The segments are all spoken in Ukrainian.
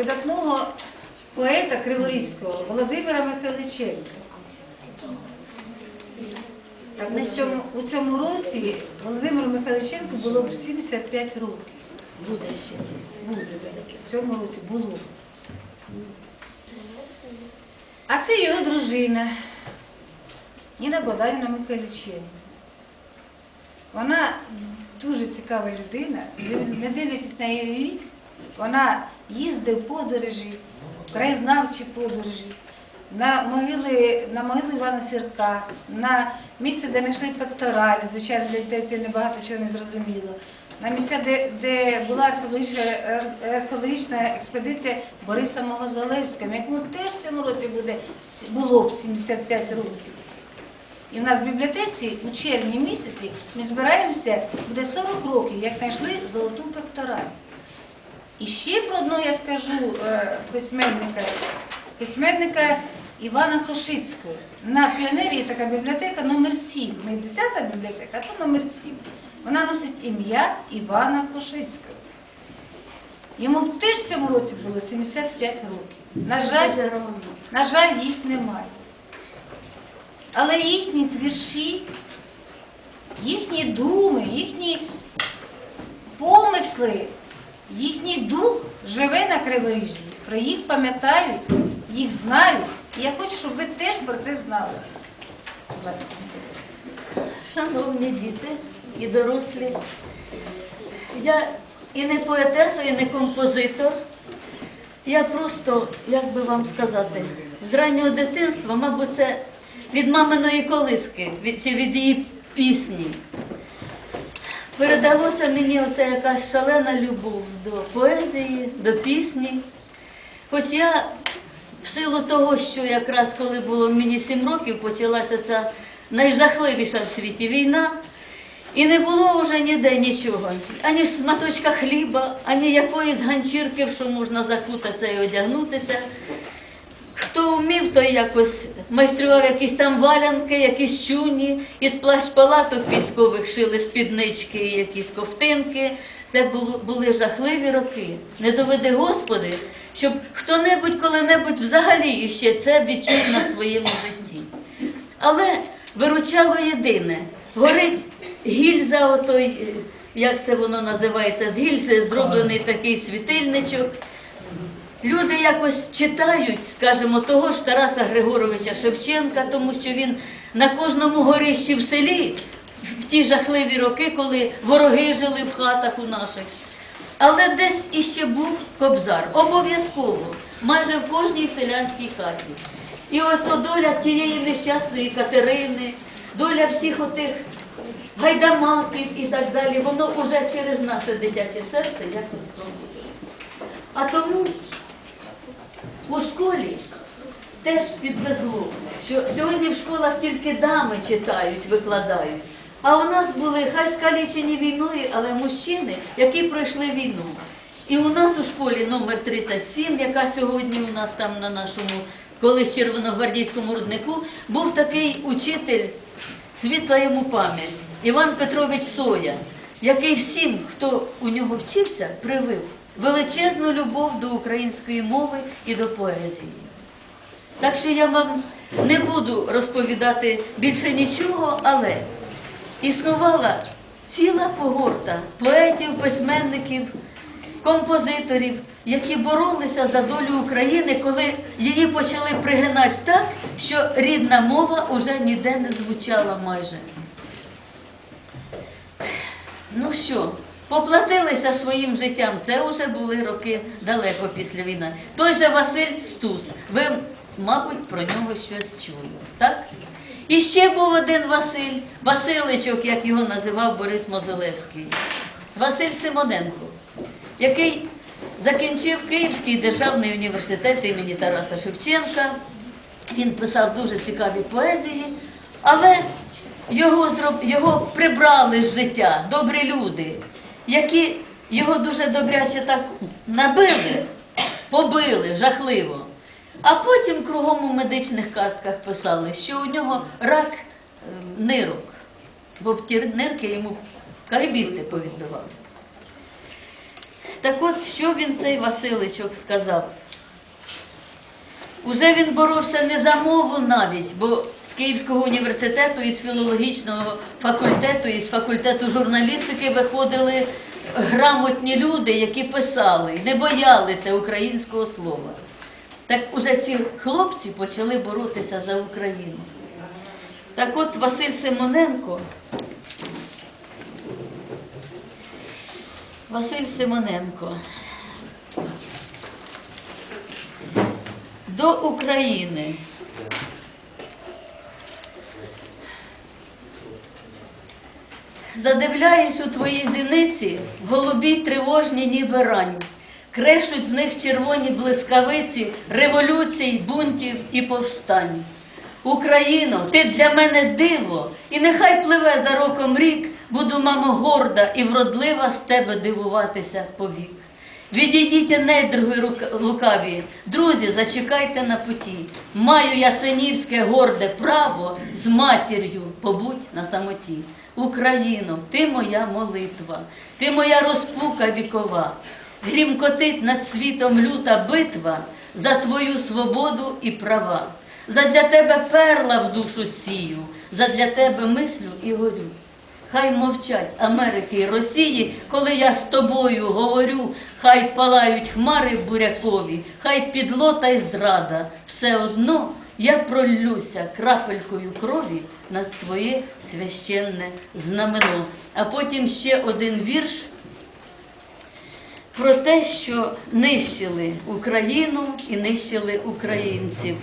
видатного поета Криворізького Володимира Михайличенка. Так, у цьому, у цьому році Володимиру Михайличенку було б 75 років. Буде ще. Буде, в цьому році було. А це його дружина Ніна Богданівна Михайличенко. Вона дуже цікава людина, не дивлячись на її вік, вона їздить подорожі, краєзнавчі подорожі, на могили, на могилу Івана Сірка, на місце, де знайшли пектораль, звичайно, для дітей це небагато чого не зрозуміло. На місця, де, де була археологічна, археологічна експедиція Бориса Могозолевського, якому теж в цьому році буде, було б 75 років. І в нас в бібліотеці у червні місяці ми збираємося, буде 40 років, як знайшли золоту пектораль. І ще про одного я скажу е, письменника, письменника Івана Кошицького. На піонері є така бібліотека номер 7. Не 10 бібліотека, а то номер 7. Вона носить ім'я Івана Кошицького. Йому теж в цьому році було 75 років. На жаль, на жаль, їх немає. Але їхні твірші, їхні думи, їхні помисли, їхній дух живе на Криворіжжі. Про їх пам'ятають, їх знають. Я хочу, щоб ви теж про це знали. Шановні діти і дорослі, я і не поетеса, і не композитор. Я просто, як би вам сказати, з раннього дитинства, мабуть, це від маминої колиски чи від її пісні. Передалося мені оця якась шалена любов до поезії, до пісні. Хоч я в силу того, що якраз коли було мені сім років, почалася ця найжахливіша в світі війна, і не було вже ніде нічого, ані шматочка хліба, ані якоїсь ганчірки, що можна закутатися і одягнутися. Хто вмів, той якось майстрував якісь там валянки, якісь чуні, із плащ-палаток військових шили спіднички, якісь ковтинки. Це були жахливі роки. Не доведи Господи, щоб хто-небудь коли-небудь взагалі іще це відчув на своєму житті. Але виручало єдине, горить гільза, отой, е, як це воно називається, з гільзи зроблений такий світильничок. Люди якось читають, скажімо, того ж Тараса Григоровича Шевченка, тому що він на кожному горищі в селі в ті жахливі роки, коли вороги жили в хатах у наших. Але десь іще був кобзар, обов'язково, майже в кожній селянській хаті. І от доля тієї нещасної Катерини, доля всіх отих гайдамаків і так далі, воно уже через наше дитяче серце якось проходить. А тому у школі теж підвезло, що сьогодні в школах тільки дами читають, викладають. А у нас були хай скалічені війною, але мужчини, які пройшли війну. І у нас у школі номер 37, яка сьогодні у нас там на нашому колись червоногвардійському руднику, був такий учитель, світла йому пам'ять, Іван Петрович Соя, який всім, хто у нього вчився, привив величезну любов до української мови і до поезії. Так що я вам не буду розповідати більше нічого, але існувала ціла когорта поетів, письменників, композиторів, які боролися за долю України, коли її почали пригинати так, що рідна мова уже ніде не звучала майже. Ну що, поплатилися своїм життям. Це вже були роки далеко після війни. Той же Василь Стус. Ви, мабуть, про нього щось чули, так? І ще був один Василь, Василичок, як його називав Борис Мозолевський. Василь Симоненко, який закінчив Київський державний університет імені Тараса Шевченка. Він писав дуже цікаві поезії, але його, зроб... його прибрали з життя добрі люди, які його дуже добряче так набили, побили жахливо. А потім кругом у медичних картках писали, що у нього рак е, нирок, бо ті нирки йому кайбісти повідбивали. Так от, що він цей Василичок сказав? Уже він боровся не за мову навіть, бо з Київського університету, із філологічного факультету, із факультету журналістики виходили грамотні люди, які писали, не боялися українського слова. Так уже ці хлопці почали боротися за Україну. Так от Василь Симоненко, Василь Симоненко до України. Задивляюсь у твої зіниці, голубі тривожні, ніби рань. Крешуть з них червоні блискавиці революцій, бунтів і повстань. Україно, ти для мене диво, і нехай пливе за роком рік, буду, мамо, горда і вродлива з тебе дивуватися повік. Відійдіть, недруги рук- лукаві, друзі, зачекайте на путі. Маю я синівське горде право з матір'ю побудь на самоті. Україно, ти моя молитва, ти моя розпука вікова. Грімкотить над світом люта битва за твою свободу і права. Задля тебе перла в душу сію, задля тебе мислю і горю. Хай мовчать Америки і Росії, коли я з тобою говорю, хай палають хмари бурякові, хай підлота й зрада. Все одно я пролюся крапелькою крові на твоє священне знамено. А потім ще один вірш про те, що нищили Україну і нищили українців.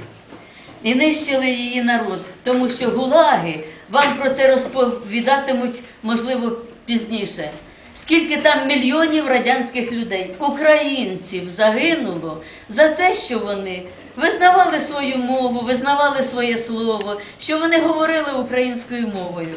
І нищили її народ, тому що гулаги вам про це розповідатимуть, можливо, пізніше. Скільки там мільйонів радянських людей, українців загинуло за те, що вони визнавали свою мову, визнавали своє слово, що вони говорили українською мовою.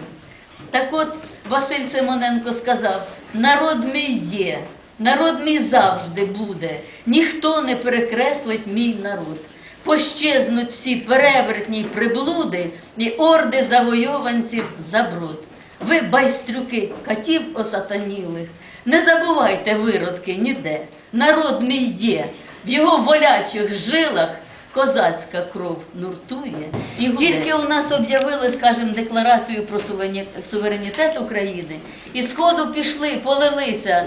Так от Василь Симоненко сказав: народ мій є, народ мій завжди буде, ніхто не перекреслить мій народ. Пощезнуть всі перевертні приблуди і орди завойованців за брод. Ви, байстрюки, катів осатанілих, не забувайте виродки ніде. Народ мій є, в його волячих жилах козацька кров нуртує. І тільки у нас об'явили, скажімо, декларацію про суверені- суверенітет України, і сходу пішли, полилися.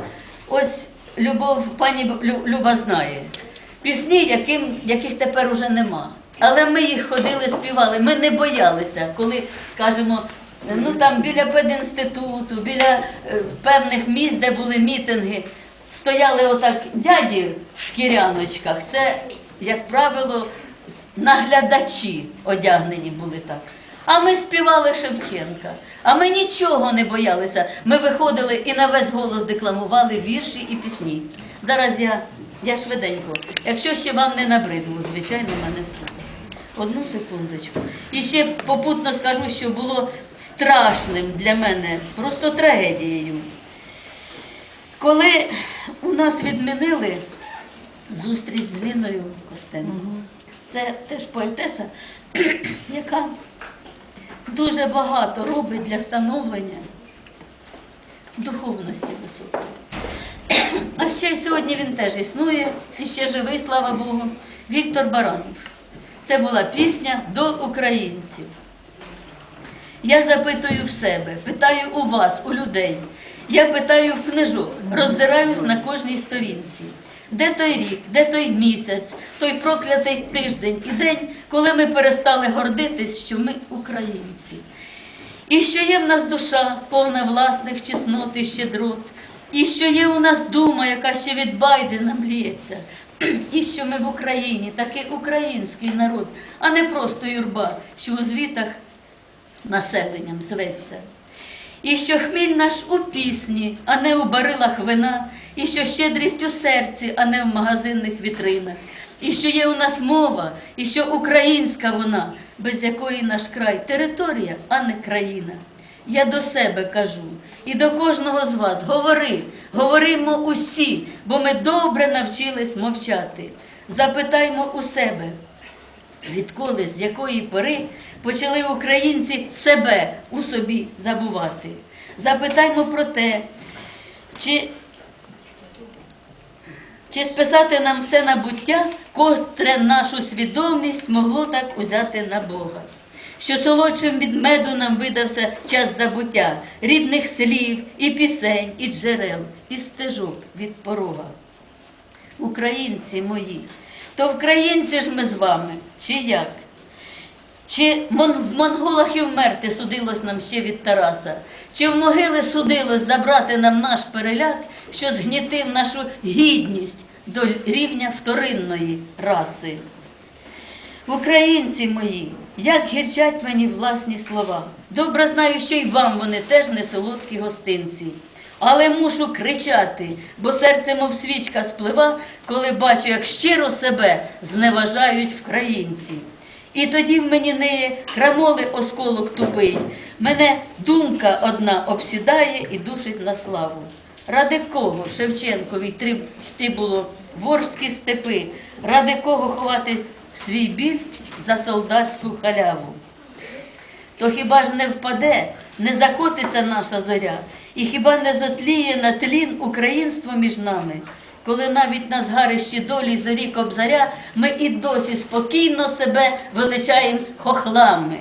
Ось Любов, пані Лю- Люба знає. Пісні, яким, яких тепер уже нема. Але ми їх ходили, співали. Ми не боялися, коли, скажімо, ну там біля пединституту, біля е, певних місць, де були мітинги, стояли отак дяді в шкіряночках. Це, як правило, наглядачі одягнені були так. А ми співали Шевченка, а ми нічого не боялися. Ми виходили і на весь голос декламували вірші і пісні. Зараз я, я швиденько. Якщо ще вам не набридло, звичайно, мене слухайте. Одну секундочку. І ще попутно скажу, що було страшним для мене, просто трагедією. Коли у нас відмінили зустріч з Ліною Костенко, це теж поетеса, яка дуже багато робить для становлення духовності високої. А ще й сьогодні він теж існує, і ще живий, слава Богу, Віктор Баранов. Це була пісня до українців. Я запитую в себе, питаю у вас, у людей. Я питаю в книжок, роззираюсь на кожній сторінці. Де той рік, де той місяць, той проклятий тиждень і день, коли ми перестали гордитись, що ми українці. І що є в нас душа, повна власних чеснот і щедрот, і що є у нас дума, яка ще від Байдена мліється, і що ми в Україні, такий український народ, а не просто юрба, що у звітах населенням зветься. І що хміль наш у пісні, а не у барилах вина, і що щедрість у серці, а не в магазинних вітринах, і що є у нас мова, і що українська вона, без якої наш край територія, а не країна. Я до себе кажу і до кожного з вас говори, говоримо усі, бо ми добре навчились мовчати. Запитаймо у себе, Відколи, з якої пори почали українці себе у собі забувати? Запитаймо про те, чи Чи списати нам все на буття, котре нашу свідомість могло так узяти на Бога? Що солодшим від меду нам видався час забуття, рідних слів, і пісень, і джерел, і стежок від порога. Українці мої, то українці ж ми з вами, чи як? Чи в монголах і вмерти судилось нам ще від Тараса? Чи в могили судилось забрати нам наш переляк, що згнітив нашу гідність до рівня вторинної раси? Українці мої, як гірчать мені власні слова. Добре знаю, що й вам вони теж не солодкі гостинці. Але мушу кричати, бо серце, мов свічка, сплива, коли бачу, як щиро себе зневажають вкраїнці. І тоді в мені неє крамоли осколок тупий. Мене думка одна обсідає і душить на славу. Ради кого Шевченкові йти було в Орські степи, ради кого ховати свій біль за солдатську халяву? То хіба ж не впаде, не закотиться наша зоря, і хіба не затліє на тлін українство між нами, коли навіть на згарищі долі зорі кобзаря ми і досі спокійно себе величаємо хохлами.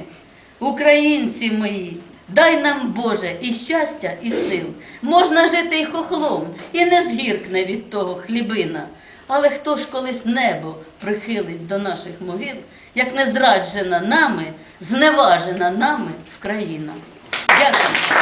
Українці мої, дай нам Боже і щастя, і сил. Можна жити й хохлом, і не згіркне від того хлібина. Але хто ж колись небо прихилить до наших могил, як не зраджена нами, зневажена нами країна? Дякую.